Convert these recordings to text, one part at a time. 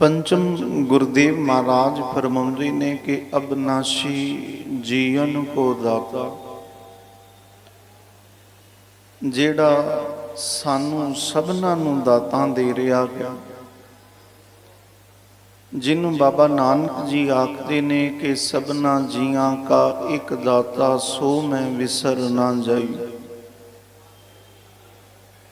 ਪੰਚਮ ਗੁਰਦੇਵ ਮਹਾਰਾਜ ਫਰਮਾਉਂਦੇ ਨੇ ਕਿ ਅਬਨਾਸ਼ੀ ਜੀਵਨ ਕੋ ਦਾਤਾ। ਜਿਹੜਾ ਸਾਨੂੰ ਸਭਨਾਂ ਨੂੰ ਦਾਤਾਂ ਦੇ ਰਿਹਾ ਗਿਆ, ਜਿਹਨੂੰ ਬਾਬਾ ਨਾਨਕ ਜੀ ਆਖਦੇ ਨੇ ਕਿ ਸਭਨਾ ਜੀਆਂ ਕਾ ਇੱਕ ਦਾਤਾ ਸੋ ਮੈਂ ਵਿਸਰ ਨਾ ਜਾਈ।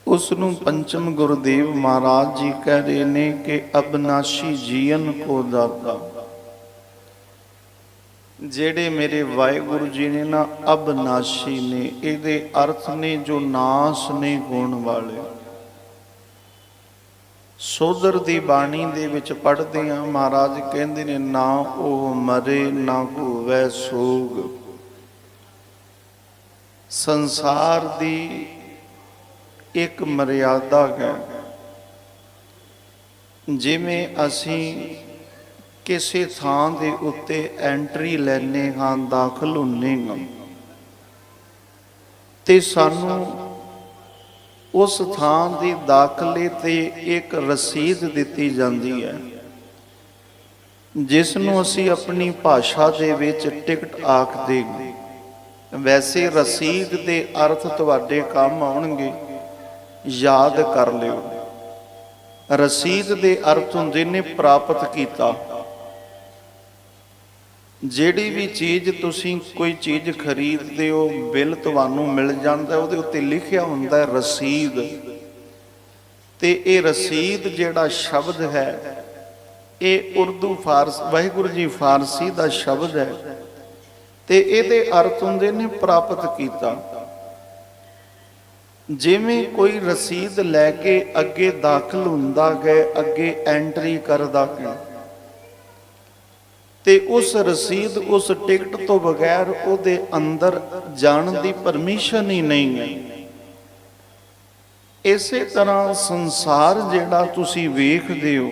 ਉਸ ਨੂੰ ਪੰਚਮ ਗੁਰਦੇਵ ਮਹਾਰਾਜ ਜੀ ਕਹਿ ਰਹੇ ਨੇ ਕਿ ਅਬਨਾਸ਼ੀ ਜੀਵਨ ਕੋ ਦਾਤਾ। ਜਿਹੜੇ ਮੇਰੇ ਵਾਹਿਗੁਰੂ ਜੀ ਨੇ ਨਾ ਅਬਨਾਸ਼ੀ ਨੇ, ਇਹਦੇ ਅਰਥ ਨੇ ਜੋ ਨਾਸ ਨੇ ਹੋਣ ਵਾਲੇ। ਸੋਦਰ ਦੀ ਬਾਣੀ ਦੇ ਵਿੱਚ ਪੜ੍ਹਦੇ ਆ ਮਹਾਰਾਜ ਕਹਿੰਦੇ ਨੇ, ਨਾ ਉਹ ਮਰੇ, ਨਾ ਹੋਵੇ ਸੋਗ। ਸੰਸਾਰ ਦੀ ਇੱਕ ਮਰਿਆਦਾ ਹੈ। ਜਿਵੇਂ ਅਸੀਂ ਕਿਸੇ ਥਾਂ ਦੇ ਉੱਤੇ ਐਂਟਰੀ ਲੈਨੇ ਹਾਂ, ਦਾਖਲ ਹੁੰਨੇ ਹਾਂ। ਤੇ ਸਾਨੂੰ ਉਸ ਥਾਂ ਦੀ ਦਾਖਲੇ ਤੇ ਇੱਕ ਰਸੀਦ ਦਿੱਤੀ ਜਾਂਦੀ ਹੈ, ਜਿਸ ਨੂੰ ਅਸੀਂ ਆਪਣੀ ਭਾਸ਼ਾ ਦੇ ਵਿੱਚ ਟਿਕਟ ਆਖਦੇ ਹਾਂ। ਵੈਸੇ ਰਸੀਦ ਦੇ ਅਰਥ ਤੁਹਾਡੇ ਕੰਮ ਆਉਣਗੇ। ਯਾਦ ਕਰ ਲਿਓ। ਰਸੀਦ ਦੇ ਅਰਥ ਹੁੰਦੇ ਨੇ ਪ੍ਰਾਪਤ ਕੀਤਾ। ਜਿਹੜੀ ਵੀ ਚੀਜ਼ ਤੁਸੀਂ ਕੋਈ ਚੀਜ਼ ਖਰੀਦਦੇ ਹੋ, ਬਿੱਲ ਤੁਹਾਨੂੰ ਮਿਲ ਜਾਂਦਾ, ਉਹਦੇ ਉੱਤੇ ਲਿਖਿਆ ਹੁੰਦਾ ਹੈ ਰਸੀਦ। ਤੇ ਇਹ ਰਸੀਦ ਜਿਹੜਾ ਸ਼ਬਦ ਹੈ, ਇਹ ਉਰਦੂ ਫਾਰਸ, ਵਾਹਿਗੁਰੂ ਜੀ ਫਾਰਸੀ ਦਾ ਸ਼ਬਦ ਹੈ। ਤੇ ਇਹਦੇ ਅਰਥ ਹੁੰਦੇ ਨੇ ਪ੍ਰਾਪਤ ਕੀਤਾ। ਜਿਵੇਂ ਕੋਈ ਰਸੀਦ ਲੈ ਕੇ ਅੱਗੇ ਦਾਖਲ ਹੁੰਦਾ ਗਏ ਅੱਗੇ ਐਂਟਰੀ ਕਰਦਾ ਗਿਆ ਤੇ ਉਸ ਰਸੀਦ, ਉਸ ਟਿਕਟ ਤੋਂ ਬਗੈਰ ਉਹਦੇ ਅੰਦਰ ਜਾਣ ਦੀ ਪਰਮਿਸ਼ਨ ਹੀ ਨਹੀਂ ਹੈ। ਇਸੇ ਤਰ੍ਹਾਂ ਸੰਸਾਰ ਜਿਹੜਾ ਤੁਸੀਂ ਵੇਖਦੇ ਹੋ,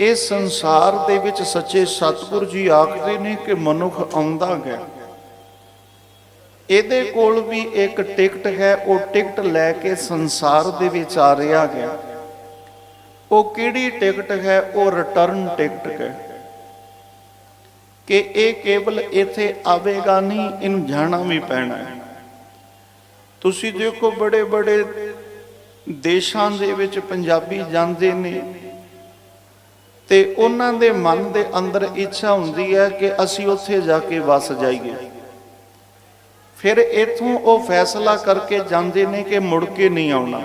ਇਹ ਸੰਸਾਰ ਦੇ ਵਿੱਚ ਸੱਚੇ ਸਤਿਗੁਰੂ ਜੀ ਆਖਦੇ ਨੇ ਕਿ ਮਨੁੱਖ ਆਉਂਦਾ ਗਿਆ ਇਹਦੇ ਕੋਲ ਵੀ ਇੱਕ ਟਿਕਟ ਹੈ, ਉਹ ਟਿਕਟ ਲੈ ਕੇ ਸੰਸਾਰ ਦੇ ਵਿੱਚ ਆ ਰਿਹਾ ਗਿਆ। ਉਹ ਕਿਹੜੀ ਟਿਕਟ ਹੈ, ਉਹ ਰਿਟਰਨ ਟਿਕਟ ਹੈ। ਕਿ ਇਹ ਕੇਵਲ ਇੱਥੇ ਆਵੇਗਾ ਨਹੀਂ, ਇਹਨੂੰ ਜਾਣਾ ਵੀ ਪੈਣਾ ਹੈ। ਤੁਸੀਂ ਦੇਖੋ ਬੜੇ ਬੜੇ ਦੇਸ਼ਾਂ ਦੇ ਵਿੱਚ ਪੰਜਾਬੀ ਜਾਂਦੇ ਨੇ ਤੇ ਉਹਨਾਂ ਦੇ ਮਨ ਦੇ ਅੰਦਰ ਇੱਛਾ ਹੁੰਦੀ ਹੈ ਕਿ ਅਸੀਂ ਉੱਥੇ ਜਾ ਕੇ ਵਸ ਜਾਈਏ। ਫਿਰ ਇਥੋਂ ਉਹ ਫੈਸਲਾ ਕਰਕੇ ਜਾਂਦੇ ਨੇ ਕਿ ਮੁੜ ਕੇ ਨਹੀਂ ਆਉਣਾ।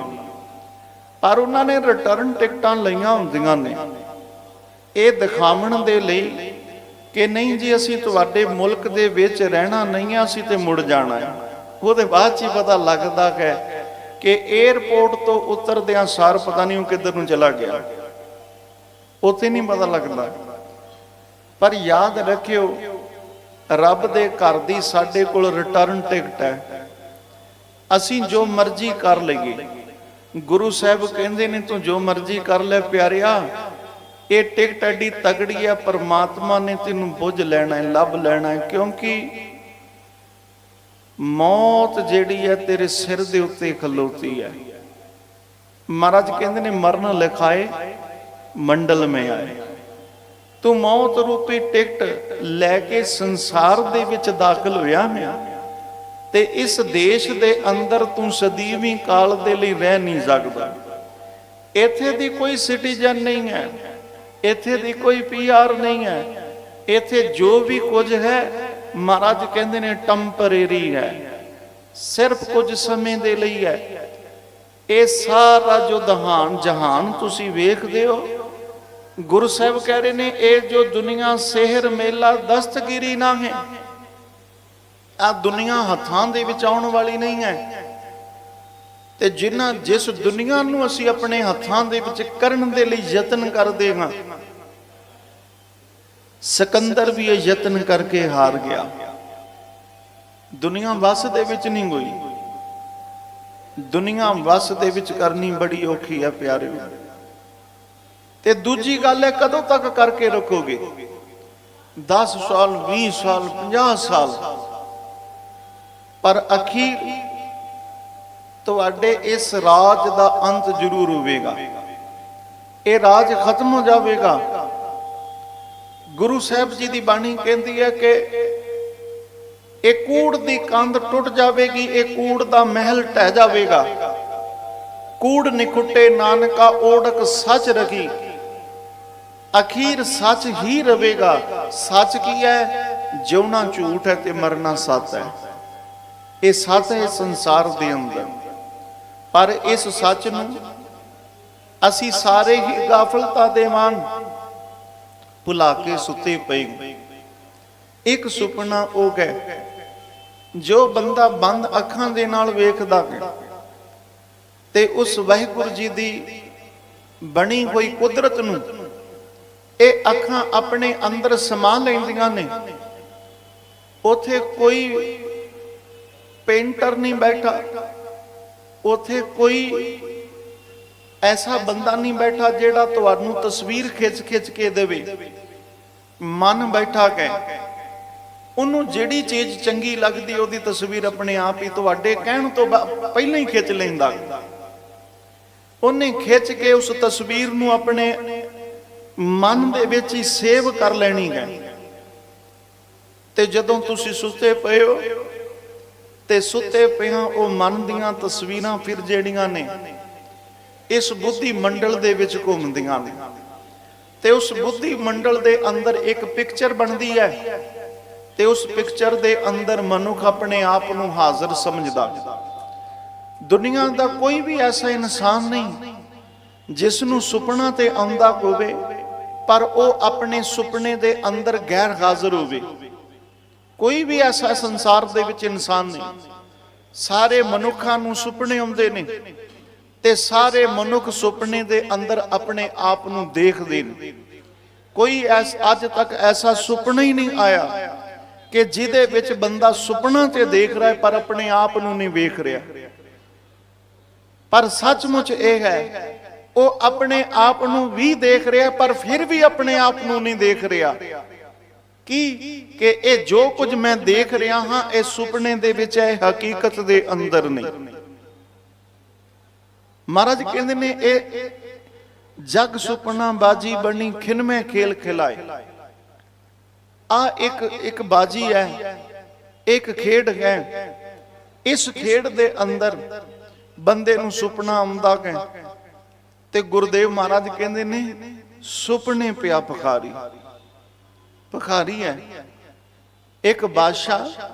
ਪਰ ਉਹਨਾਂ ਨੇ ਰਿਟਰਨ ਟਿਕਟਾਂ ਲਈਆਂ ਹੁੰਦੀਆਂ ਨੇ। ਇਹ ਦਿਖਾਉਣ ਦੇ ਲਈ ਕਿ ਨਹੀਂ ਜੀ, ਅਸੀਂ ਤੁਹਾਡੇ ਮੁਲਕ ਦੇ ਵਿੱਚ ਰਹਿਣਾ ਨਹੀਂ ਆ, ਅਸੀਂ ਤੇ ਮੁੜ ਜਾਣਾ ਹੈ ਉਹਦੇ ਬਾਅਦ ਚ ਹੀ ਪਤਾ ਲੱਗਦਾ ਹੈ ਕਿ 에어ਪੋਰਟ ਤੋਂ ਉਤਰਦਿਆਂ ਸਾਰ ਪਤਾ ਨਹੀਂ ਉਹ ਕਿੱਧਰ ਨੂੰ ਚਲਾ ਗਿਆ। ਉੱਥੇ ਨਹੀਂ ਪਤਾ ਲੱਗਦਾ। ਪਰ ਯਾਦ ਰੱਖਿਓ ਰੱਬ ਦੇ ਘਰ ਦੀ ਸਾਡੇ ਕੋਲ ਰਿਟਰਨ ਟਿਕਟ ਹੈ। ਅਸੀਂ ਜੋ ਮਰਜ਼ੀ ਕਰ ਲਈਏ। ਗੁਰੂ ਸਾਹਿਬ ਕਹਿੰਦੇ ਨੇ, ਤੂੰ ਜੋ ਮਰਜ਼ੀ ਕਰ ਲੈ ਪਿਆਰਿਆ। ਇਹ ਟਿਕਟ ਐਡੀ ਤਗੜੀ ਹੈ, ਪਰਮਾਤਮਾ ਨੇ ਤੈਨੂੰ ਬੁੱਝ ਲੈਣਾ ਹੈ, ਲੱਭ ਲੈਣਾ ਹੈ। ਕਿਉਂਕਿ ਮੌਤ ਜਿਹੜੀ ਹੈ, ਤੇਰੇ ਸਿਰ ਦੇ ਉੱਤੇ ਖਲੋਤੀ ਹੈ। ਮਹਾਰਾਜ ਕਹਿੰਦੇ ਨੇ, ਮਰਨ ਲਿਖਾਏ, ਮੰਡਲ ਮੇ ਆਏ। ਤੂੰ ਮੌਤ ਰੂਪੀ ਟਿਕਟ ਲੈ ਕੇ ਸੰਸਾਰ ਦੇ ਵਿੱਚ ਦਾਖਲ ਹੋਇਆ ਹੈ ਤੇ ਇਸ ਦੇਸ਼ ਦੇ ਅੰਦਰ ਤੂੰ ਸਦੀਵੀ ਕਾਲ ਦੇ ਲਈ ਰਹਿ ਨਹੀਂ ਸਕਦਾ। ਇੱਥੇ ਦੀ ਕੋਈ ਸਿਟੀਜ਼ਨ ਨਹੀਂ ਹੈ। ਇੱਥੇ ਦੀ ਕੋਈ ਪੀਆਰ ਨਹੀਂ ਹੈ। ਇੱਥੇ ਜੋ ਵੀ ਕੁਝ ਹੈ, ਮਹਾਰਾਜ ਕਹਿੰਦੇ ਨੇ ਟੈਂਪਰੇਰੀ ਹੈ। ਸਿਰਫ ਕੁਝ ਸਮੇਂ ਦੇ ਲਈ ਹੈ। ਇਹ ਸਾਰਾ ਜੋ ਦਹਾਨ ਜਹਾਨ ਤੁਸੀਂ ਵੇਖਦੇ ਹੋ ਗੁਰੂ ਸਾਹਿਬ ਕਹਿ ਰਹੇ ਨੇ, ਇਹ ਜੋ ਦੁਨੀਆ ਸਿਹਰ ਮੇਲਾ ਦਸਤਗੀਰੀ ਨਾ ਹੈ ਆ ਦੁਨੀਆ ਹੱਥਾਂ ਦੇ ਵਿੱਚ ਆਉਣ ਵਾਲੀ ਨਹੀਂ ਹੈ। ਤੇ ਜਿਨ੍ਹਾਂ, ਜਿਸ ਦੁਨੀਆ ਨੂੰ ਅਸੀਂ ਆਪਣੇ ਹੱਥਾਂ ਦੇ ਵਿੱਚ ਕਰਨ ਦੇ ਲਈ ਯਤਨ ਕਰਦੇ ਹਾਂ, ਸਿਕੰਦਰ ਵੀ ਇਹ ਯਤਨ ਕਰਕੇ ਹਾਰ ਗਿਆ। ਦੁਨੀਆ ਵਸ ਦੇ ਵਿੱਚ ਨਹੀਂ ਗਈ ਦੁਨੀਆ ਵਸ ਦੇ ਵਿੱਚ ਕਰਨੀ ਬੜੀ ਔਖੀ ਹੈ ਪਿਆਰਿਓ। ਤੇ ਦੂਜੀ ਗੱਲ ਹੈ, ਕਦੋਂ ਤੱਕ ਕਰਕੇ ਰੱਖੋਗੇ? 10 ਸਾਲ 20 ਸਾਲ 50 ਸਾਲ। ਪਰ ਅਖੀਰ ਤੁਹਾਡੇ ਇਸ ਰਾਜ ਦਾ ਅੰਤ ਜ਼ਰੂਰ ਹੋਵੇਗਾ। ਇਹ ਰਾਜ ਖਤਮ ਹੋ ਜਾਵੇਗਾ। ਗੁਰੂ ਸਾਹਿਬ ਜੀ ਦੀ ਬਾਣੀ ਕਹਿੰਦੀ ਹੈ ਕਿ ਇਹ ਕੂੜ ਦੀ ਕੰਧ ਟੁੱਟ ਜਾਵੇਗੀ, ਇਹ ਕੂੜ ਦਾ ਮਹਿਲ ਢਹਿ ਜਾਵੇਗਾ। ਕੂੜ ਨਿਖੁੱਟੇ ਨਾਨਕਾ ਓੜਕ ਸੱਚ ਰਖੀ। ਅਖੀਰ ਸੱਚ ਹੀ ਰਵੇਗਾ। ਸੱਚ ਕੀ ਹੈ? ਜਿਉਣਾ ਝੂਠ ਹੈ ਤੇ ਮਰਨਾ ਸੱਚ ਹੈ। ਇਹ ਸੱਚ ਹੈ ਸੰਸਾਰ ਦੇ ਅੰਦਰ। ਪਰ ਇਸ ਸੱਚ ਨੂੰ ਅਸੀਂ ਸਾਰੇ ਹੀ ਗਾਫਲਤਾ ਦੇ ਵਾਂਗ ਭੁਲਾ ਕੇ ਸੁੱਤੇ ਪਏ ਇੱਕ ਸੁਪਨਾ ਉਹ ਗਏ ਜੋ ਬੰਦਾ ਬੰਦ ਅੱਖਾਂ ਦੇ ਨਾਲ ਵੇਖਦਾ ਹੈ ਤੇ ਉਸ ਵਾਹਿਗੁਰੂ ਜੀ ਦੀ ਬਣੀ ਹੋਈ ਕੁਦਰਤ ਨੂੰ ਇਹ ਅੱਖਾਂ ਆਪਣੇ ਅੰਦਰ ਸਮਾ ਲੈਂਦੀਆਂ ਨੇ। ਉਥੇ ਕੋਈ ਪੇਂਟਰ ਨਹੀਂ ਬੈਠਾ। ਉਥੇ ਕੋਈ ਐਸਾ ਬੰਦਾ ਨਹੀਂ ਬੈਠਾ ਜਿਹੜਾ ਤੁਹਾਨੂੰ ਤਸਵੀਰ ਖਿੱਚ ਖਿੱਚ ਕੇ ਦੇਵੇ। ਮਨ ਬੈਠਾ ਕੇ। ਉਹਨੂੰ ਜਿਹੜੀ ਚੀਜ਼ ਚੰਗੀ ਲੱਗਦੀ, ਉਹਦੀ ਤਸਵੀਰ ਆਪਣੇ ਆਪ ਹੀ ਤੁਹਾਡੇ ਕਹਿਣ ਤੋਂ ਪਹਿਲਾਂ ਹੀ ਖਿੱਚ ਲੈਂਦਾ। ਉਹਨੇ ਖਿੱਚ ਕੇ ਉਸ ਤਸਵੀਰ ਨੂੰ ਆਪਣੇ ਮਨ ਦੇ ਵਿੱਚ ਹੀ ਸੇਵ ਕਰ ਲੈਣੀ ਹੈ। ਤੇ ਜਦੋਂ ਤੁਸੀਂ ਸੁੱਤੇ ਪਏ ਹੋ ਤੇ ਸੁੱਤੇ ਪਿਆ ਉਹ ਮਨ ਦੀਆਂ ਤਸਵੀਰਾਂ ਫਿਰ ਜਿਹੜੀਆਂ ਨੇ, ਇਸ ਬੁੱਧੀ ਮੰਡਲ ਦੇ ਵਿੱਚ ਘੁੰਮਦੀਆਂ ਨੇ। ਤੇ ਉਸ ਬੁੱਧੀ ਮੰਡਲ ਦੇ ਅੰਦਰ ਇੱਕ ਪਿਕਚਰ ਬਣਦੀ ਹੈ ਤੇ ਉਸ ਪਿਕਚਰ ਦੇ ਅੰਦਰ ਮਨੁੱਖ ਆਪਣੇ ਆਪ ਨੂੰ ਹਾਜ਼ਰ ਸਮਝਦਾ ਦੁਨੀਆ ਦਾ ਕੋਈ ਵੀ ਐਸਾ ਇਨਸਾਨ ਨਹੀਂ ਜਿਸ ਨੂੰ ਸੁਪਨਾ ਤੇ ਆਉਂਦਾ ਹੋਵੇ ਪਰ ਉਹ ਆਪਣੇ ਸੁਪਨੇ ਦੇ ਅੰਦਰ ਗੈਰ ਹਾਜ਼ਰ ਹੋਵੇ। ਕੋਈ ਵੀ ਐਸਾ ਸੰਸਾਰ ਦੇ ਵਿੱਚ ਇਨਸਾਨ ਨਹੀਂ। ਸਾਰੇ ਮਨੁੱਖਾਂ ਨੂੰ ਸੁਪਨੇ ਆਉਂਦੇ ਨੇ ਤੇ ਸਾਰੇ ਮਨੁੱਖ ਸੁਪਨੇ ਦੇ ਅੰਦਰ ਆਪਣੇ ਆਪ ਨੂੰ ਦੇਖਦੇ ਨੇ। ਕੋਈ ਐਸ ਅੱਜ ਤੱਕ ਐਸਾ ਸੁਪਨਾ ਹੀ ਨਹੀਂ ਆਇਆ ਕਿ ਜਿਹਦੇ ਵਿੱਚ ਬੰਦਾ ਸੁਪਨਾ ਤੇ ਦੇਖ ਰਿਹਾ ਪਰ ਆਪਣੇ ਆਪ ਨੂੰ ਨਹੀਂ ਵੇਖ ਰਿਹਾ। ਪਰ ਸੱਚਮੁੱਚ ਇਹ ਹੈ ਉਹ ਆਪਣੇ ਆਪ ਨੂੰ ਵੀ ਦੇਖ ਰਿਹਾ, ਪਰ ਫਿਰ ਵੀ ਆਪਣੇ ਆਪ ਨੂੰ ਨਹੀਂ ਦੇਖ ਰਿਹਾ। ਕੀ ਕਿ ਇਹ ਜੋ ਕੁਝ ਮੈਂ ਦੇਖ ਰਿਹਾ ਹਾਂ, ਇਹ ਸੁਪਨੇ ਦੇ ਵਿੱਚ ਹੈ ਹਕੀਕਤ ਦੇ ਅੰਦਰ ਨਹੀਂ। ਮਹਾਰਾਜ ਕਹਿੰਦੇ ਨੇ, ਇਹ ਜਗ ਸੁਪਨਾ ਬਾਜੀ ਬਣੀ ਖਿਨਮੇ ਖੇਲ ਖਿਲਾਏ। ਆ ਇੱਕ ਇੱਕ ਬਾਜੀ ਹੈ, ਇੱਕ ਖੇਡ ਹੈ। ਇਸ ਖੇਡ ਦੇ ਅੰਦਰ ਬੰਦੇ ਨੂੰ ਸੁਪਨਾ ਆਉਂਦਾ ਹੈ। ਤੇ ਗੁਰਦੇਵ ਮਹਾਰਾਜ ਕਹਿੰਦੇ ਨੇ, ਸੁਪਨੇ ਪਿਆ ਭਖਾਰੀ। ਭਖਾਰੀ ਹੈ। ਇੱਕ ਬਾਦਸ਼ਾਹ,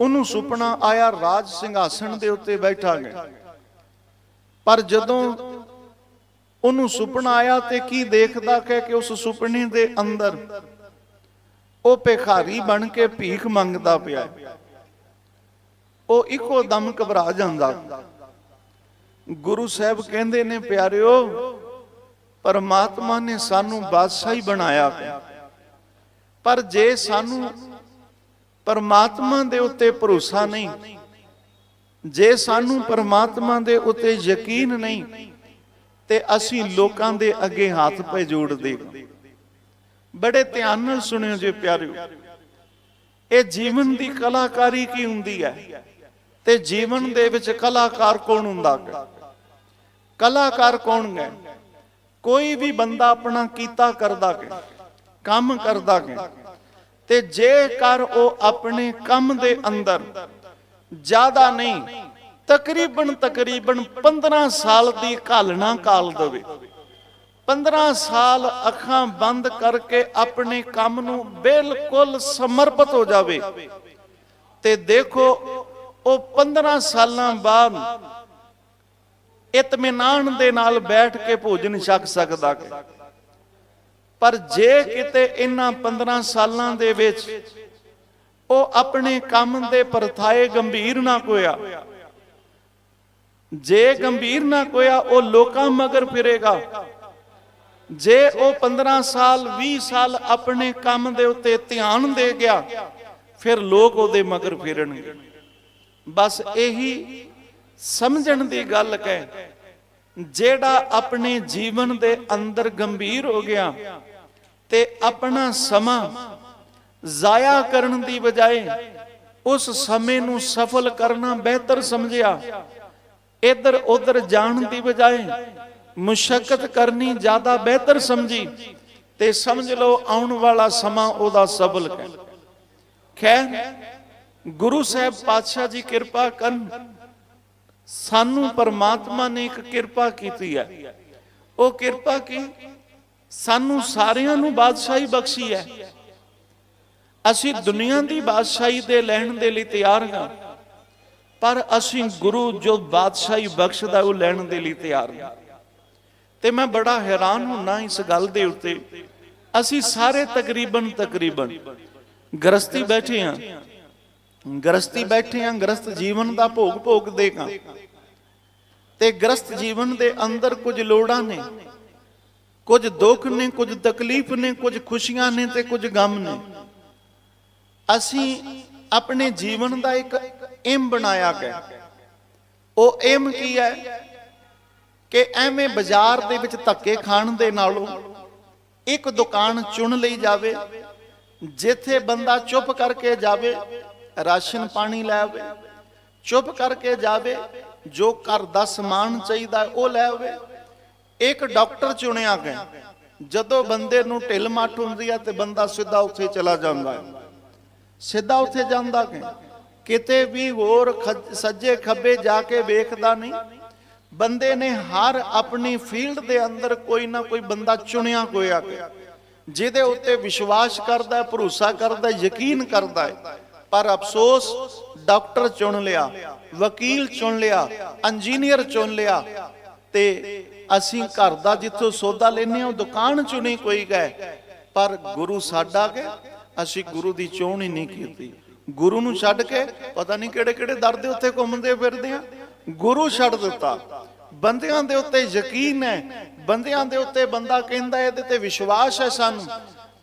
ਉਹਨੂੰ ਸੁਪਨਾ ਆਇਆ ਰਾਜ ਸਿੰਘਾਸਣ ਦੇ ਉੱਤੇ ਬੈਠਾ ਗਿਆ। ਪਰ ਜਦੋਂ ਉਹਨੂੰ ਸੁਪਨਾ ਆਇਆ ਤੇ ਕੀ ਦੇਖਦਾ ਕਹਿ ਕਿ ਉਸ ਸੁਪਨੇ ਦੇ ਅੰਦਰ ਉਹ ਭਿਖਾਰੀ ਬਣ ਕੇ ਭੀਖ ਮੰਗਦਾ ਪਿਆ। ਉਹ ਇੱਕੋ ਦਮ ਘਬਰਾ ਜਾਂਦਾ। ਗੁਰੂ ਸਾਹਿਬ ਕਹਿੰਦੇ ਨੇ, ਪਿਆਰਿਓ, ਪਰਮਾਤਮਾ ਨੇ ਸਾਨੂੰ ਬਾਦਸ਼ਾਹੀ ਬਣਾਇਆ ਪਰ ਜੇ ਸਾਨੂੰ ਪਰਮਾਤਮਾ ਦੇ ਉੱਤੇ ਭਰੋਸਾ ਨਹੀਂ, ਜੇ ਸਾਨੂੰ ਪਰਮਾਤਮਾ ਦੇ ਉੱਤੇ ਯਕੀਨ ਨਹੀਂ, ਤੇ ਅਸੀਂ ਲੋਕਾਂ ਦੇ ਅੱਗੇ ਹੱਥ ਪੈ ਜੋੜਦੇ ਬੜੇ ਧਿਆਨ ਨਾਲ ਸੁਣਿਓ ਜੇ ਪਿਆਰਿਓ, ਇਹ ਜੀਵਨ ਦੀ ਕਲਾਕਾਰੀ ਕੀ ਹੁੰਦੀ ਹੈ? ਤੇ ਜੀਵਨ ਦੇ ਵਿੱਚ ਕਲਾਕਾਰ ਕੌਣ ਹੁੰਦਾ ਹੈ ਕਲਾਕਾਰ ਕੌਣ ਹੈ ਕੋਈ ਵੀ ਬੰਦਾ ਆਪਣਾ ਕੀਤਾ ਕਰਦਾ ਹੈ ਕੰਮ ਕਰਦਾ ਹੈ ਤੇ ਜੇਕਰ ਉਹ ਆਪਣੇ ਕੰਮ ਦੇ ਅੰਦਰ ਜ਼ਿਆਦਾ ਨਹੀਂ, ਤਕਰੀਬਨ ਤਕਰੀਬਨ 15 ਸਾਲ ਦੀ ਘਾਲਣਾ ਕਾਲ ਦੇਵੇ 15 ਸਾਲ ਅੱਖਾਂ ਬੰਦ ਕਰਕੇ ਆਪਣੇ ਕੰਮ ਨੂੰ ਬਿਲਕੁਲ ਸਮਰਪਿਤ ਹੋ ਜਾਵੇ, ਤੇ ਦੇਖੋ ਉਹ 15 ਸਾਲਾਂ ਬਾਅਦ ਇਤਮਿਨਾਨ ਦੇ ਨਾਲ ਬੈਠ ਕੇ ਭੋਜਨ ਛਕ ਸਕਦਾ ਹੈ। ਪਰ ਜੇ ਕਿਤੇ ਇਹਨਾਂ 15 ਸਾਲਾਂ ਦੇ ਵਿੱਚ ਉਹ ਆਪਣੇ ਕੰਮ ਦੇ ਪਰਥਾਏ ਗੰਭੀਰ ਨਾ ਕੋਇਆ, ਜੇ ਗੰਭੀਰ ਨਾ ਕੋਇਆ, ਉਹ ਲੋਕਾਂ ਮਗਰ ਫਿਰੇਗਾ। ਜੇ ਉਹ 15 ਸਾਲ 20 ਸਾਲ ਆਪਣੇ ਕੰਮ ਦੇ ਉੱਤੇ ਧਿਆਨ ਦੇ ਗਿਆ, ਫਿਰ ਲੋਕ ਉਹਦੇ ਮਗਰ ਫਿਰਨਗੇ। ਬਸ ਇਹੀ ਸਮਝਣ ਦੀ ਗੱਲ ਕਹਿ, ਜਿਹੜਾ ਆਪਣੇ ਜੀਵਨ ਦੇ ਅੰਦਰ ਗੰਭੀਰ ਹੋ ਗਿਆ ਤੇ ਆਪਣਾ ਸਮਾਂ ਜ਼ਾਇਆ ਕਰਨ ਦੀ ਬਜਾਏ ਉਸ ਸਮੇਂ ਨੂੰ ਸਫਲ ਕਰਨਾ ਬਿਹਤਰ ਸਮਝਿਆ, ਇੱਧਰ ਉੱਧਰ ਜਾਣ ਦੀ ਬਜਾਏ ਮੁਸ਼ਕਲ ਕਰਨੀ ਜ਼ਿਆਦਾ ਬਿਹਤਰ ਸਮਝੀ ਤੇ ਸਮਝ ਲਓ ਆਉਣ ਵਾਲਾ ਸਮਾਂ ਉਹਦਾ ਸਬਲ ਹੈ ਖੈਰ ਗੁਰੂ ਸਾਹਿਬ ਪਾਤਸ਼ਾਹ ਜੀ ਕਿਰਪਾ ਕਰਨ। ਸਾਨੂੰ ਪਰਮਾਤਮਾ ਨੇ ਇੱਕ ਕਿਰਪਾ ਕੀਤੀ ਹੈ। ਉਹ ਕਿਰਪਾ ਕੀ? ਸਾਨੂੰ ਸਾਰਿਆਂ ਨੂੰ ਬਾਦਸ਼ਾਹੀ ਬਖਸ਼ੀ ਹੈ। ਅਸੀਂ ਦੁਨੀਆ ਦੀ ਬਾਦਸ਼ਾਹੀ ਦੇ ਲੈਣ ਦੇ ਲਈ ਤਿਆਰ ਹਾਂ। ਪਰ ਅਸੀਂ ਗੁਰੂ ਜੋ ਬਾਦਸ਼ਾਹੀ ਬਖਸ਼ਦਾ ਉਹ ਲੈਣ ਦੇ ਲਈ ਤਿਆਰ ਹਾਂ। ਤੇ ਮੈਂ ਬੜਾ ਹੈਰਾਨ ਹੁੰਨਾ ਇਸ ਗੱਲ ਦੇ ਉੱਤੇ। ਅਸੀਂ ਸਾਰੇ ਤਕਰੀਬਨ ਤਕਰੀਬਨ ਗ੍ਰਸਤੀ ਬੈਠੇ ਹਾਂ। ਗ੍ਰਸਤੀ ਬੈਠੇ ਹਾਂ ਗ੍ਰਸਤ ਜੀਵਨ ਦਾ ਭੋਗ ਭੋਗਦੇ ਹਾਂ ਤੇ ਗ੍ਰਸਤ ਜੀਵਨ ਦੇ ਅੰਦਰ ਕੁਝ ਲੋੜਾਂ ਨੇ, ਕੁਝ ਦੁੱਖ ਨੇ, ਕੁਝ ਤਕਲੀਫ ਨੇ, ਕੁਝ ਖੁਸ਼ੀਆਂ ਨੇ ਤੇ ਕੁਝ ਗਮ ਨੇ। ਅਸੀਂ ਆਪਣੇ ਜੀਵਨ ਦਾ ਇੱਕ ਏਮ ਬਣਾਇਆ ਗਿਆ ਉਹ ਏਮ ਕੀ ਹੈ? ਕਿ ਐਵੇਂ ਬਾਜ਼ਾਰ ਦੇ ਵਿੱਚ ਧੱਕੇ ਖਾਣ ਦੇ ਨਾਲੋਂ ਇੱਕ ਦੁਕਾਨ ਚੁਣ ਲਈ ਜਾਵੇ, ਜਿੱਥੇ ਬੰਦਾ ਚੁੱਪ ਕਰਕੇ ਜਾਵੇ ਰਾਸ਼ਨ ਪਾਣੀ ਲੈ ਆਵੇ, ਚੁੱਪ ਕਰਕੇ ਜਾਵੇ, ਜੋ ਘਰ ਦਾ ਸਮਾਨ ਚਾਹੀਦਾ ਉਹ ਲੈ ਆਵੇ। ਇੱਕ ਡਾਕਟਰ ਚੁਣਿਆ ਗਿਆ। ਜਦੋਂ ਬੰਦੇ ਨੂੰ ਢਿੱਲ ਮੱਠ ਹੁੰਦੀ ਹੈ ਤੇ ਬੰਦਾ ਸਿੱਧਾ ਉੱਥੇ ਚਲਾ ਜਾਂਦਾ ਹੈ। ਸਿੱਧਾ ਉੱਥੇ ਜਾਂਦਾ ਕਿ ਕਿਤੇ ਵੀ ਹੋਰ ਸੱਜੇ ਖੱਬੇ ਜਾ ਕੇ ਵੇਖਦਾ ਨਹੀਂ। ਬੰਦੇ ਨੇ ਹਰ ਆਪਣੀ ਫੀਲਡ ਦੇ ਅੰਦਰ ਕੋਈ ਨਾ ਕੋਈ ਬੰਦਾ ਚੁਣਿਆ ਹੋਇਆ ਜਿਹਦੇ ਉੱਤੇ ਵਿਸ਼ਵਾਸ ਕਰਦਾ ਭਰੋਸਾ ਕਰਦਾ ਯਕੀਨ ਕਰਦਾ ਹੈ। ਪਰ ਅਫਸੋਸ, ਡਾਕਟਰ ਚੁਣ ਲਿਆ, ਵਕੀਲ ਚੁਣ ਲਿਆ, ਇੰਜੀਨੀਅਰ ਚੁਣ ਲਿਆ ਤੇ ਅਸੀਂ ਘਰ ਦਾ ਜਿੱਥੋਂ ਸੌਦਾ ਲੈਨੇ ਆ ਉਹ ਦੁਕਾਨ ਚੁਣੀ ਕੋਈ ਗਏ। ਪਰ ਗੁਰੂ ਸਾਡਾ ਕੇ, ਅਸੀਂ ਗੁਰੂ ਦੀ ਚੋਣ ਹੀ ਨਹੀਂ ਕੀਤੀ। ਗੁਰੂ ਨੂੰ ਛੱਡ ਕੇ, ਪਤਾ ਨਹੀਂ ਕਿਹੜੇ ਕਿਹੜੇ ਦਰ ਦੇ ਉੱਤੇ ਘੁੰਮਦੇ ਫਿਰਦੇ ਆ। ਗੁਰੂ ਛੱਡ ਦਿੱਤਾ। ਬੰਦਿਆਂ ਦੇ ਉੱਤੇ ਯਕੀਨ ਹੈ, ਬੰਦਿਆਂ ਦੇ ਉੱਤੇ ਬੰਦਾ ਕਹਿੰਦਾ, ਇਹਦੇ ਤੇ ਵਿਸ਼ਵਾਸ ਹੈ ਸਾਨੂੰ।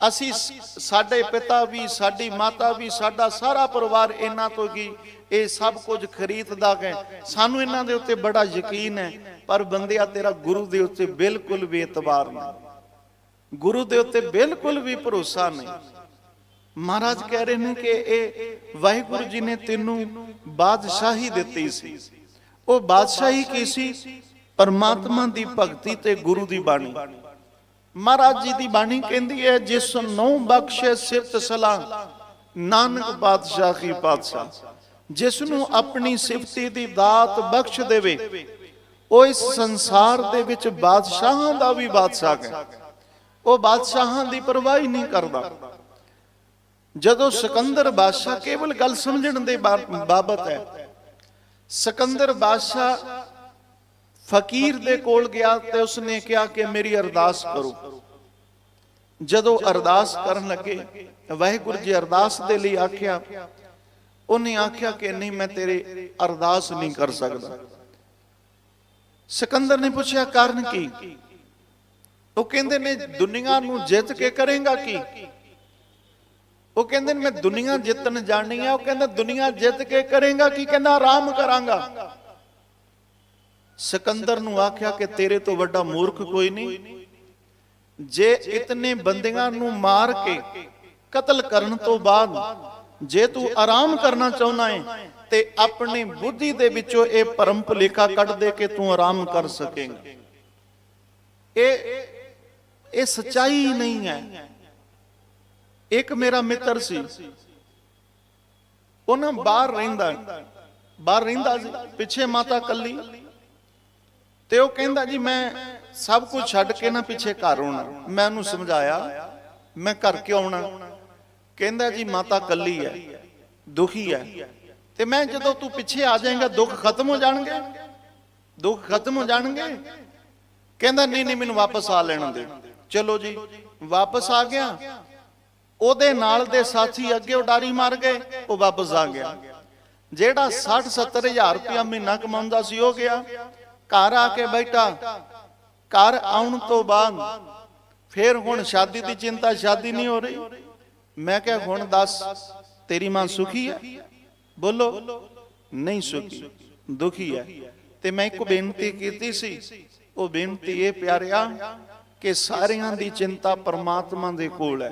ਅਸੀਂ ਸਾਡੇ ਪਿਤਾ ਵੀ, ਸਾਡੀ ਮਾਤਾ ਵੀ, ਸਾਡਾ ਸਾਰਾ ਪਰਿਵਾਰ ਇਹਨਾਂ ਤੋਂ ਕੀ ਇਹ ਸਭ ਕੁਝ ਖਰੀਦਦਾ ਹੈ। ਸਾਨੂੰ ਇਹਨਾਂ ਦੇ ਉੱਤੇ ਬੜਾ ਯਕੀਨ ਹੈ, ਪਰ ਬੰਦਿਆ, ਤੇਰਾ ਗੁਰੂ ਦੇ ਉੱਤੇ ਬਿਲਕੁਲ ਵੀ ਇਤਬਾਰ ਨਹੀਂ। ਗੁਰੂ ਦੇ ਉੱਤੇ ਬਿਲਕੁਲ ਵੀ ਭਰੋਸਾ ਨਹੀਂ। ਮਹਾਰਾਜ ਕਹਿ ਰਹੇ ਨੇ ਕਿ ਇਹ ਵਾਹਿਗੁਰੂ ਜੀ ਨੇ ਤੈਨੂੰ ਬਾਦਸ਼ਾਹੀ ਦਿੱਤੀ ਸੀ। ਉਹ ਬਾਦਸ਼ਾਹੀ ਕੀ ਸੀ? ਪਰਮਾਤਮਾ ਦੀ ਭਗਤੀ ਤੇ ਗੁਰੂ ਦੀ ਬਾਣੀ। ਮਹਾਰਾਜ ਜੀ ਦੀ ਬਾਣੀ ਕਹਿੰਦੀ ਹੈ, ਜਿਸ ਨੂੰ ਬਖਸ਼ੇ ਸਿਫਤ ਸਲਾਹ, ਨਾਨਕ ਬਾਦਸ਼ਾਹ ਕੀ ਪਾਤਸ਼ਾਹ। ਜਿਸ ਨੂੰ ਆਪਣੀ ਸਿਫਤੀ ਦੀ ਦਾਤ ਬਖਸ਼ ਦੇਵੇ, ਉਹ ਇਸ ਸੰਸਾਰ ਦੇ ਵਿੱਚ ਬਾਦਸ਼ਾਹਾਂ ਦਾ ਵੀ ਬਾਦਸ਼ਾਹ ਹੈ। ਉਹ ਬਾਦਸ਼ਾਹਾਂ ਦੀ ਪਰਵਾਹ ਹੀ ਨਹੀਂ ਕਰਦਾ। ਜਦੋਂ ਸਿਕੰਦਰ ਬਾਦਸ਼ਾਹ ਕੇਵਲ ਗੱਲ ਸਮਝਣ ਦੇ ਬਾਬਤ ਹੈ, ਸਿਕੰਦਰ ਬਾਦਸ਼ਾਹ ਫਕੀਰ ਦੇ ਕੋਲ ਗਿਆ ਤੇ ਉਸਨੇ ਕਿਹਾ ਕਿ ਮੇਰੀ ਅਰਦਾਸ ਕਰੋ। ਜਦੋਂ ਅਰਦਾਸ ਕਰਨ ਲੱਗੇ ਵਾਹਿਗੁਰੂ ਜੀ ਅਰਦਾਸ ਦੇ ਲਈ ਆਖਿਆ ਉਹਨੇ ਆਖਿਆ ਕਿ ਨਹੀਂ ਮੈਂ ਤੇਰੇ ਅਰਦਾਸ ਨਹੀਂ ਕਰ ਸਕਦਾ। ਸਿਕੰਦਰ ਨੇ ਪੁੱਛਿਆ ਕਾਰਨ ਕੀ? ਉਹ ਕਹਿੰਦੇ ਨੇ ਦੁਨੀਆ ਨੂੰ ਜਿੱਤ ਕੇ ਕਰੇਗਾ ਕੀ? ਉਹ ਕਹਿੰਦੇ ਨੇ ਮੈਂ ਦੁਨੀਆ ਜਿੱਤਣ ਜਾਣੀ ਆ। ਉਹ ਕਹਿੰਦਾ ਦੁਨੀਆ ਜਿੱਤ ਕੇ ਕਰੇਗਾ ਕੀ? ਕਹਿੰਦਾ ਆਰਾਮ ਕਰਾਂਗਾ। ਸਿਕੰਦਰ ਨੂੰ ਆਖਿਆ ਕਿ ਤੇਰੇ ਤੋਂ ਵੱਡਾ ਮੂਰਖ ਕੋਈ ਨਹੀਂ। ਜੇ ਇਤਨੇ ਬੰਦਿਆਂ ਨੂੰ ਮਾਰ ਕੇ ਕਤਲ ਕਰਨ ਤੋਂ ਬਾਅਦ ਜੇ ਤੂੰ ਆਰਾਮ ਕਰਨਾ ਚਾਹੁੰਦਾ ਹੈ ਤੇ ਆਪਣੀ ਬੁੱਧੀ ਦੇ ਵਿੱਚੋਂ ਇਹ ਭਰਮ ਭੁਲੇਖਾ ਕੱਢ ਦੇ ਕੇ ਤੂੰ ਆਰਾਮ ਕਰ ਸਕੇਂਗਾ। ਇਹ ਇਹ ਸਚਾਈ ਨਹੀਂ ਹੈ। ਇੱਕ ਮੇਰਾ ਮਿੱਤਰ ਸੀ। ਉਹਨਾਂ ਬਾਹਰ ਰਹਿੰਦਾ। ਬਾਹਰ ਰਹਿੰਦਾ ਸੀ, ਪਿੱਛੇ ਮਾਤਾ ਕੱਲੀ। ਤੇ ਉਹ ਕਹਿੰਦਾ ਜੀ, ਮੈਂ ਸਭ ਕੁਝ ਛੱਡ ਕੇ ਨਾ ਪਿੱਛੇ ਘਰ ਆਉਣਾ। ਮੈਂ ਉਹਨੂੰ ਸਮਝਾਇਆ, ਮੈਂ ਘਰ ਕਿਉਂ ਆਉਣਾ? ਕਹਿੰਦਾ ਜੀ, ਮਾਤਾ ਕੱਲੀ ਹੈ, ਦੁਖੀ ਹੈ। ਤੇ ਮੈਂ ਜਦੋਂ ਤੂੰ ਪਿੱਛੇ ਆ ਜਾਏਗਾ, ਦੁੱਖ ਖਤਮ ਹੋ ਜਾਣਗੇ? ਦੁੱਖ ਖਤਮ ਹੋ ਜਾਣਗੇ? ਕਹਿੰਦਾ, ਨਹੀਂ ਨਹੀਂ, ਮੈਨੂੰ ਵਾਪਸ ਆ ਲੈਣ ਦੇ। ਚਲੋ ਜੀ, ਵਾਪਸ ਆ ਗਿਆ। ਉਹਦੇ ਨਾਲ ਦੇ ਸਾਥੀ ਅੱਗੇ ਉਡਾਰੀ ਮਾਰ ਗਏ, ਉਹ ਵਾਪਸ ਆ ਗਿਆ। ਜਿਹੜਾ 60 70 ਹਜ਼ਾਰ ਰੁਪਇਆ ਮਹੀਨਾ ਕਮਾਉਂਦਾ ਸੀ, ਉਹ ਗਿਆ। ਘਰ ਆ ਕੇ ਬੈਠਾ। ਘਰ ਆਉਣ ਤੋਂ ਬਾਅਦ ਫਿਰ ਹੁਣ ਸ਼ਾਦੀ ਦੀ ਚਿੰਤਾ ਸ਼ਾਦੀ ਨਹੀਂ ਹੋ ਰਹੀ। ਮੈਂ ਕਿਹਾ, ਹੁਣ ਦੱਸ, ਤੇਰੀ ਮਾਂ ਸੁਖੀ ਹੈ? ਬੋਲੋ, ਨਹੀਂ ਸੁਖੀ, ਦੁਖੀ ਹੈ। ਤੇ ਮੈਂ ਇੱਕ ਬੇਨਤੀ ਕੀਤੀ ਸੀ। ਉਹ ਬੇਨਤੀ ਇਹ ਪਿਆਰਿਆ ਕਿ ਸਾਰਿਆਂ ਦੀ ਚਿੰਤਾ ਪਰਮਾਤਮਾ ਦੇ ਕੋਲ ਹੈ।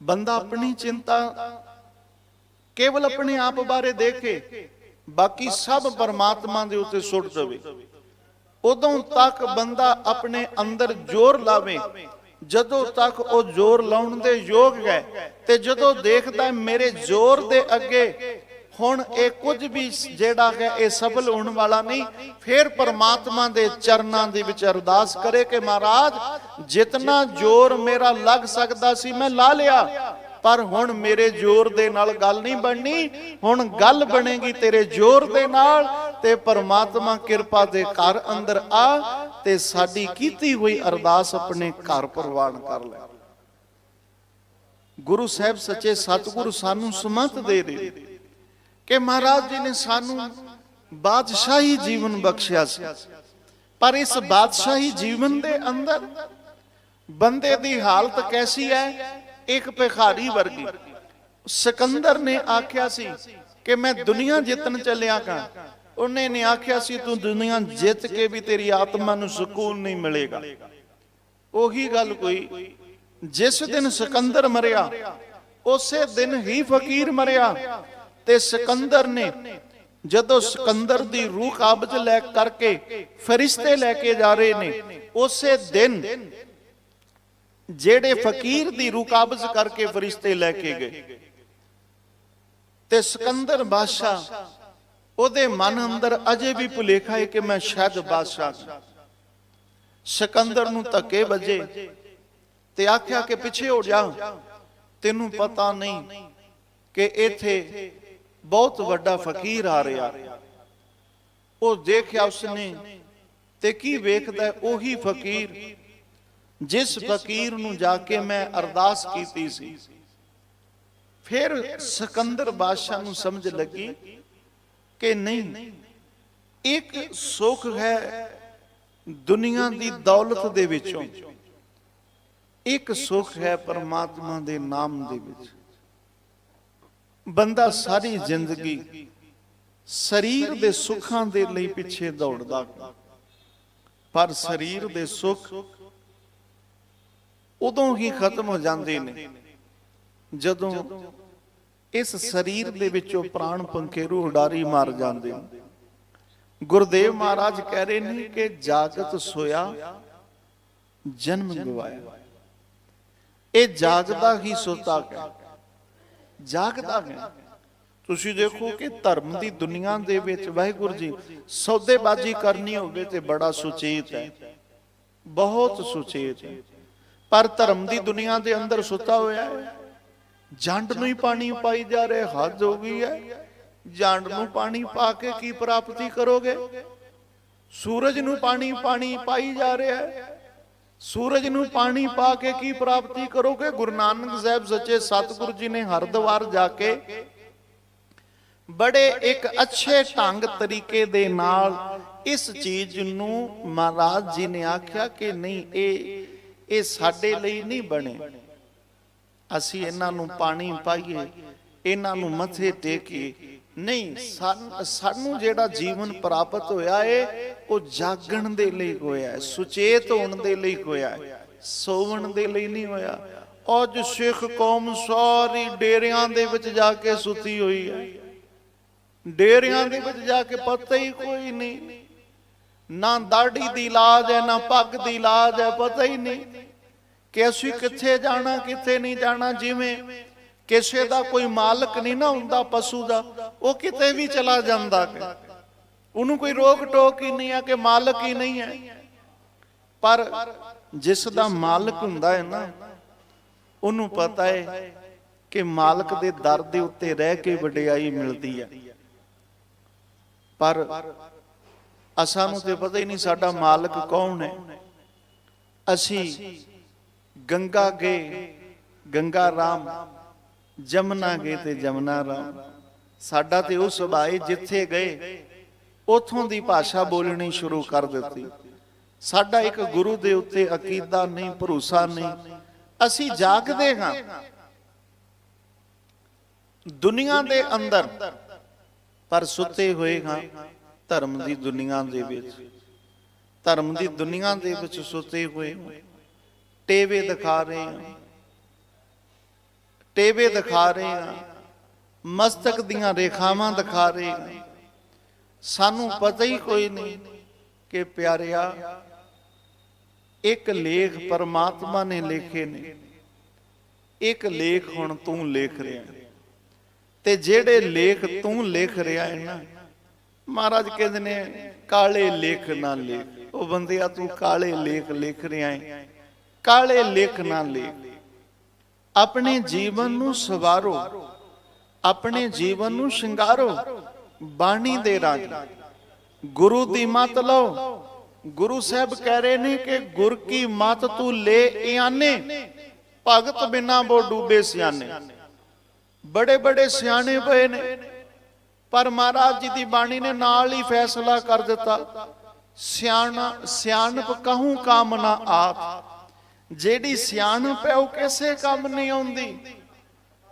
ਬੰਦਾ ਆਪਣੀ ਚਿੰਤਾ ਕੇਵਲ ਆਪਣੇ ਆਪ ਬਾਰੇ ਦੇਖੇ ਬਾਕੀ ਸਭ ਪਰਮਾਤਮਾ ਦੇ ਉੱਤੇ ਸੁੱਟ ਦੇਵੇ। ਉਦੋਂ ਤੱਕ ਬੰਦਾ ਆਪਣੇ ਅੰਦਰ ਜ਼ੋਰ ਲਾਵੇ। ਜਦੋਂ ਤੱਕ ਉਹ ਜ਼ੋਰ ਲਾਉਣ ਦੇ ਯੋਗ ਹੈ ਤੇ ਜਦੋਂ ਦੇਖਦਾ ਮੇਰੇ ਜ਼ੋਰ ਦੇ ਅੱਗੇ ਹੁਣ ਇਹ ਕੁਝ ਵੀ ਜਿਹੜਾ ਹੈ ਇਹ ਸਫਲ ਹੋਣ ਵਾਲਾ ਨਹੀਂ, ਫਿਰ ਪਰਮਾਤਮਾ ਦੇ ਚਰਨਾਂ ਦੇ ਵਿੱਚ ਅਰਦਾਸ ਕਰੇ ਕਿ ਮਹਾਰਾਜ, ਜਿਤਨਾ ਜ਼ੋਰ ਮੇਰਾ ਲੱਗ ਸਕਦਾ ਸੀ ਮੈਂ ਲਾ ਲਿਆ। ਪਰ ਹੁਣ ਮੇਰੇ ਜ਼ੋਰ ਦੇ ਨਾਲ ਗੱਲ ਨਹੀਂ ਬਣਨੀ। ਹੁਣ ਗੱਲ ਬਣੇਗੀ ਤੇਰੇ ਜ਼ੋਰ ਦੇ ਨਾਲ ਤੇ ਪਰਮਾਤਮਾ ਕਿਰਪਾ ਦੇ ਘਰ ਅੰਦਰ ਆ ਤੇ ਸਾਡੀ ਕੀਤੀ ਹੋਈ ਅਰਦਾਸ ਆਪਣੇ ਘਰ ਪ੍ਰਵਾਨ ਕਰ ਲੈ। ਗੁਰੂ ਸਾਹਿਬ ਸੱਚੇ ਸਤਿਗੁਰੂ ਸਾਨੂੰ ਸਮਤ ਦੇ ਰਹੇ ਕਿ ਮਹਾਰਾਜ ਜੀ ਨੇ ਸਾਨੂੰ ਬਾਦਸ਼ਾਹੀ ਜੀਵਨ ਬਖਸ਼ਿਆ ਸੀ। ਪਰ ਇਸ ਬਾਦਸ਼ਾਹੀ ਜੀਵਨ ਦੇ ਅੰਦਰ ਬੰਦੇ ਦੀ ਹਾਲਤ ਕੈਸੀ ਹੈ? ਇੱਕ ਭਿਖਾਰੀ ਵਰਗੀ। ਸਿਕੰਦਰ ਨੇ ਆਖਿਆ ਸੀ ਕਿ ਮੈਂ ਦੁਨੀਆ ਜਿੱਤਣ ਚੱਲਿਆ ਕਾਂ। ਉਹਨੇ ਨੇ ਆਖਿਆ ਸੀ, ਤੂੰ ਦੁਨੀਆ ਜਿੱਤ ਕੇ ਵੀ ਤੇਰੀ ਆਤਮਾ ਨੂੰ ਸਕੂਨ ਨਹੀਂ ਮਿਲੇਗਾ। ਉਹੀ ਗੱਲ ਕੋਈ, ਜਿਸ ਦਿਨ ਸਿਕੰਦਰ ਮਰਿਆ, ਉਸੇ ਦਿਨ ਹੀ ਫਕੀਰ ਮਰਿਆ ਤੇ ਸਿਕੰਦਰ ਨੇ ਜਦੋਂ ਸਿਕੰਦਰ ਦੀ ਰੂਹ ਕਾਬਜ਼ ਲੈ ਕਰਕੇ ਫਰਿਸ਼ਤੇ ਲੈ ਕੇ ਜਾ ਰਹੇ ਨੇ, ਉਸੇ ਦਿਨ ਜਿਹੜੇ ਫਕੀਰ ਦੀ ਰੂਹ ਕਰਕੇ ਫਰਿਸ਼ਤੇ ਲੈ ਕੇ ਗਏ। ਤੇ ਸਿਕੰਦਰ ਬਾਦਸ਼ਾਹ, ਉਹਦੇ ਮਨ ਅੰਦਰ ਅਜੇ ਵੀ ਭੁਲੇਖਾ ਹੈ ਕਿ ਮੈਂ ਸ਼ਾਇਦ ਬਾਦਸ਼ਾਹ ਹਾਂ ਸਿਕੰਦਰ ਨੂੰ ਧੱਕੇ ਵੱਜੇ ਤੇ ਆਖਿਆ ਕਿ ਪਿੱਛੇ ਹੋ ਜਾ, ਤੈਨੂੰ ਪਤਾ ਨਹੀਂ ਕਿ ਇੱਥੇ ਬਹੁਤ ਵੱਡਾ ਫਕੀਰ ਆ ਰਿਹਾ। ਉਹ ਦੇਖਿਆ ਉਸਨੇ, ਤੇ ਕੀ ਵੇਖਦਾ ਉਹੀ ਫਕੀਰ ਜਿਸ ਫਕੀਰ ਨੂੰ ਜਾ ਕੇ ਮੈਂ ਅਰਦਾਸ ਕੀਤੀ ਸੀ। ਫਿਰ ਸਿਕੰਦਰ ਬਾਦਸ਼ਾਹ ਨੂੰ ਸਮਝ ਲੱਗੀ ਕਿ ਨਹੀਂ ਇੱਕ ਸੁੱਖ ਹੈ ਦੁਨੀਆ ਦੀ ਦੌਲਤ ਦੇ ਵਿੱਚੋਂ। ਇੱਕ ਸੁੱਖ ਹੈ ਪਰਮਾਤਮਾ ਦੇ ਨਾਮ ਦੇ ਵਿੱਚ। ਬੰਦਾ ਸਾਰੀ ਜ਼ਿੰਦਗੀ ਸਰੀਰ ਦੇ ਸੁੱਖਾਂ ਦੇ ਲਈ ਪਿੱਛੇ ਦੌੜਦਾ। ਪਰ ਸਰੀਰ ਦੇ ਸੁੱਖ ਉਦੋਂ ਹੀ ਖਤਮ ਹੋ ਜਾਂਦੇ ਨੇ। ਜਦੋਂ ਇਸ ਸਰੀਰ ਦੇ ਵਿੱਚੋਂ ਪ੍ਰਾਣ ਪੰਖੇਰੂ ਉਡਾਰੀ ਮਾਰ ਜਾਂਦੇ ਨੇ। ਗੁਰਦੇਵ ਮਹਾਰਾਜ ਕਹਿ ਰਹੇ ਨੇ ਕਿ ਜਾਗਤ ਸੋਇਆ, ਜਨਮ ਗਵਾਇਆ। ਇਹ ਜਾਗਦਾ ਹੀ ਸੁੱਤਾ ਹੈ ਜਾਗਦਾ ਹੈ ਤੁਸੀਂ ਦੇਖੋ ਕਿ ਧਰਮ ਦੀ ਦੁਨੀਆ ਦੇ ਵਿੱਚ ਵਾਹਿਗੁਰੂ ਜੀ ਸੌਦੇਬਾਜ਼ੀ ਕਰਨੀ ਹੋਵੇ ਤੇ ਬੜਾ ਸੁਚੇਤ ਹੈ। ਬਹੁਤ ਸੁਚੇਤ ਹੈ। ਪਰ ਧਰਮ ਦੀ ਦੁਨੀਆ ਦੇ ਅੰਦਰ ਸੁੱਤਾ ਹੋਇਆ ਹੈ। ਜੰਡ ਨੂੰ ਹੀ ਪਾਣੀ ਪਾਈ ਜਾ ਰਿਹਾ, ਹੱਦ ਹੋ ਗਈ ਹੈ। ਜੰਡ ਨੂੰ ਪਾਣੀ ਪਾ ਕੇ ਕੀ ਪ੍ਰਾਪਤੀ ਕਰੋਗੇ? ਸੂਰਜ ਨੂੰ ਪਾਣੀ ਪਾਣੀ ਪਾਈ ਜਾ ਰਿਹਾ ਹੈ। ਸੂਰਜ ਨੂੰ ਪਾਣੀ ਪਾ ਕੇ ਕੀ ਪ੍ਰਾਪਤੀ ਕਰੋਗੇ? ਗੁਰੂ ਨਾਨਕ ਸਾਹਿਬ ਸੱਚੇ ਸਤਿਗੁਰੂ ਜੀ ਨੇ ਹਰਦੁਆਰ ਜਾ ਕੇ ਬੜੇ ਇੱਕ ਅੱਛੇ ਢੰਗ ਤਰੀਕੇ ਦੇ ਨਾਲ ਇਸ ਚੀਜ਼ ਨੂੰ ਮਹਾਰਾਜ ਜੀ ਨੇ ਆਖਿਆ ਕਿ ਨਹੀਂ, ਇਹ ਇਹ ਸਾਡੇ ਲਈ ਨਹੀਂ ਬਣੇ। ਅਸੀਂ ਇਹਨਾਂ ਨੂੰ ਪਾਣੀ ਪਾਈਏ, ਇਹਨਾਂ ਨੂੰ ਮੱਥੇ ਟੇਕੀਏ। ਨਹੀਂ ਸਾਨੂੰ ਜਿਹੜਾ ਜੀਵਨ ਪ੍ਰਾਪਤ ਹੋਇਆ ਏ, ਉਹ ਜਾਗਣ ਦੇ ਲਈ ਹੋਇਆ ਹੈ ਸੁਚੇਤ ਹੋਣ ਦੇ ਲਈ ਹੋਇਆ ਹੈ ਸੋਵਣ ਦੇ ਲਈ ਨਹੀਂ ਹੋਇਆ। ਅੱਜ ਸਿੱਖ ਕੌਮ ਸਾਰੀ ਡੇਰਿਆਂ ਦੇ ਵਿੱਚ ਜਾ ਕੇ ਸੁੱਤੀ ਹੋਈ ਹੈ ਡੇਰਿਆਂ ਦੇ ਵਿੱਚ ਜਾ ਕੇ ਪਤਾ ਹੀ ਕੋਈ ਨਹੀਂ। ਨਾ ਦਾੜੀ ਦੀ ਲਾਜ ਹੈ, ਨਾ ਪੱਗ ਦੀ ਲਾਜ ਹੈ, ਪਤਾ ਹੀ ਨਹੀਂ ਕਿ ਅਸੀਂ ਕਿੱਥੇ ਜਾਣਾ, ਕਿੱਥੇ ਨਹੀਂ ਜਾਣਾ, ਜਿਵੇਂ ਕਿਸੇ ਦਾ ਕੋਈ ਮਾਲਕ ਨਹੀਂ ਨਾ ਹੁੰਦਾ ਪਸ਼ੂ ਦਾ, ਉਹ ਕਿਤੇ ਵੀ ਚਲਾ ਜਾਂਦਾ ਉਹਨੂੰ ਕੋਈ ਰੋਕ ਟੋਕ ਹੀ ਨਹੀਂ ਹੈ ਕਿ ਮਾਲਕ ਹੀ ਨਹੀਂ ਹੈ। ਪਰ ਜਿਸ ਦਾ ਮਾਲਕ ਹੁੰਦਾ ਹੈ ਨਾ, ਉਹਨੂੰ ਪਤਾ ਹੈ ਕਿ ਮਾਲਕ ਦੇ ਦਰ ਦੇ ਉੱਤੇ ਰਹਿ ਕੇ ਵਡਿਆਈ ਮਿਲਦੀ ਹੈ। ਪਰ ਅਸਾਂ ਨੂੰ ਤੇ ਪਤਾ ਹੀ ਨਹੀਂ ਸਾਡਾ ਮਾਲਕ ਕੌਣ ਹੈ। ਅਸੀਂ ਗੰਗਾ ਗਏ ਗੰਗਾ ਰਾਮ, ਜਮਨਾ ਗਏ ਤੇ ਜਮਨਾ ਰਾਮ। ਸਾਡਾ ਤੇ ਉਹ ਸੁਭਾਏ ਜਿੱਥੇ ਗਏ, ਉਥੋਂ ਦੀ ਭਾਸ਼ਾ ਬੋਲਣੀ ਸ਼ੁਰੂ ਕਰ ਦਿੱਤੀ। ਸਾਡਾ ਇੱਕ ਗੁਰੂ ਦੇ ਉੱਤੇ ਅਕੀਦਾ ਨਹੀਂ, ਭਰੋਸਾ ਨਹੀਂ। ਅਸੀਂ ਜਾਗਦੇ ਹਾਂ। ਦੁਨੀਆ ਦੇ ਅੰਦਰ ਪਰ ਸੁੱਤੇ ਹੋਏ ਹਾਂ। ਧਰਮ ਦੀ ਦੁਨੀਆ ਦੇ ਵਿੱਚ। ਧਰਮ ਦੀ ਦੁਨੀਆ ਦੇ ਵਿੱਚ ਸੁੱਤੇ ਹੋਏ ਟੇਵੇ ਦਿਖਾ ਰਹੇ ਹਾਂ। ਟੇਵੇ ਦਿਖਾ ਰਹੇ ਹਾਂ। ਮਸਤਕ ਦੀਆਂ ਰੇਖਾਵਾਂ ਦਿਖਾ ਰਹੇ ਹਾਂ। ਸਾਨੂੰ ਪਤਾ ਹੀ ਕੋਈ ਨਹੀਂ ਕਿ ਪਿਆਰਿਆ, ਇੱਕ ਲੇਖ ਪਰਮਾਤਮਾ ਨੇ ਲਿਖੇ ਨੇ। ਇੱਕ ਲੇਖ ਹੁਣ ਤੂੰ ਲਿਖ ਰਿਹਾ। ਤੇ ਜਿਹੜੇ ਲੇਖ ਤੂੰ ਲਿਖ ਰਿਹਾ ਹੈ ਨਾ ਮਹਾਰਾਜ ਕਹਿੰਦੇ ਨੇ, ਕਾਲੇ ਲੇਖ ਨਾ ਲੇਖ ਉਹ ਬੰਦਿਆ ਤੂੰ ਕਾਲੇ ਲੇਖ ਲਿਖ ਰਿਹਾ ਹੈ ਕਾਲੇ ਲੇਖ ਨਾ ਲਿਖ ਆਪਣੇ ਜੀਵਨ ਨੂੰ ਸਵਾਰੋ। ਆਪਣੇ ਜੀਵਨ ਨੂੰ ਸ਼ਿੰਗਾਰੋ। ਬਾਣੀ ਦੇ ਰਾਜ। ਗੁਰੂ ਦੀ ਮਤ ਲਓ। ਗੁਰੂ ਸਾਹਿਬ ਕਹਿ ਰਹੇ ਨੇ ਕਿ, ਗੁਰ ਕੀ ਮਤ ਤੂੰ ਲੈ ਇਆਨੇ? ਭਗਤ ਬਿਨਾ ਬੋ ਡੂਬੇ ਸਿਆਣੇ ਬੜੇ ਬੜੇ ਸਿਆਣੇ ਪਏ ਨੇ। ਪਰ ਮਹਾਰਾਜ ਜੀ ਦੀ ਬਾਣੀ ਨੇ ਨਾਲ ਹੀ ਫੈਸਲਾ ਕਰ ਦਿੱਤਾ। ਸਿਆਣਾ ਸਿਆਣਪ ਕਹੂੰ ਕਾਮ ਨਾ ਆਪ। ਜਿਹੜੀ ਸਿਆਣਪ ਹੈ ਉਹ ਕਿਸੇ ਕੰਮ ਨਹੀਂ ਆਉਂਦੀ।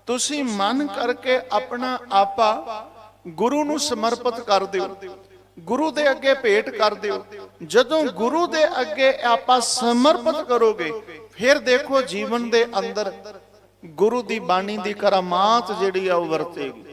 ਤੁਸੀਂ ਮਨ ਕਰਕੇ ਆਪਣਾ ਆਪਾ ਗੁਰੂ ਨੂੰ ਸਮਰਪਿਤ ਕਰ ਦਿਓ। ਗੁਰੂ ਦੇ ਅੱਗੇ ਭੇਟ ਕਰ ਦਿਓ। ਜਦੋਂ ਗੁਰੂ ਦੇ ਅੱਗੇ ਆਪਾਂ ਸਮਰਪਿਤ ਕਰੋਗੇ, ਫਿਰ ਦੇਖੋ ਜੀਵਨ ਦੇ ਅੰਦਰ ਗੁਰੂ ਦੀ ਬਾਣੀ ਦੀ ਕਰਾਮਾਤ ਜਿਹੜੀ ਆ ਉਹ ਵਰਤੇਗੀ।